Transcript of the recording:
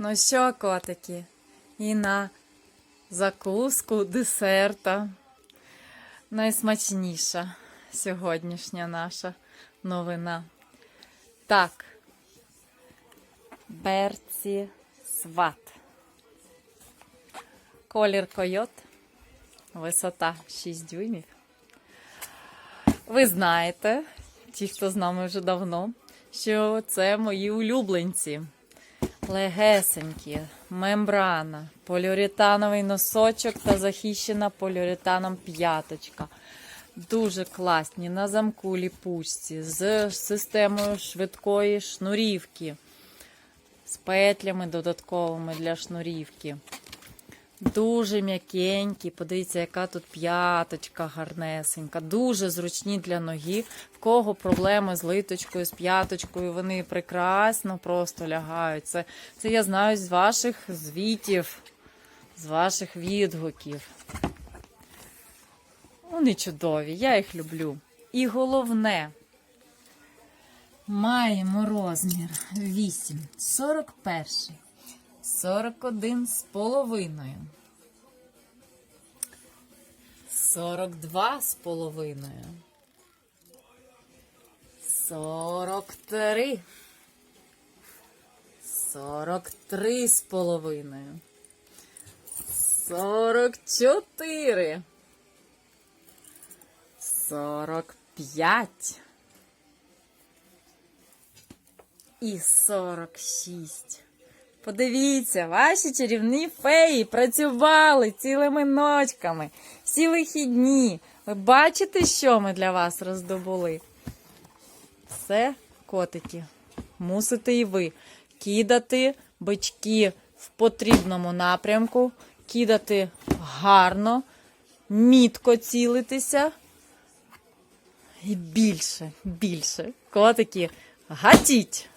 Ну що, котики? І на закуску десерта. Найсмачніша сьогоднішня наша новина. Так. Берці сват. Колір койот. Висота 6 дюймів. Ви знаєте, ті, хто з нами вже давно, що це мої улюбленці. Легесенькі, мембрана, поліуретановий носочок та захищена поліуретаном п'яточка. Дуже класні на замку ліпучці, з системою швидкої шнурівки, з петлями додатковими для шнурівки. Дуже м'якенькі. Подивіться, яка тут п'яточка гарнесенька. Дуже зручні для ноги. В кого проблеми з литочкою, з п'яточкою, вони прекрасно просто лягають. Це, це я знаю з ваших звітів, з ваших відгуків. Вони чудові, я їх люблю. І головне, маємо розмір 8, 41, 41 з половиною. 42 з половиною. 43. 43 з половиною. 44. 45. І 46. Подивіться, ваші чарівні феї працювали цілими ночками, всі вихідні. Ви бачите, що ми для вас роздобули? Все, котики, мусите і ви кидати бички в потрібному напрямку, кидати гарно, мітко цілитися. І більше, більше. Котики, гатіть!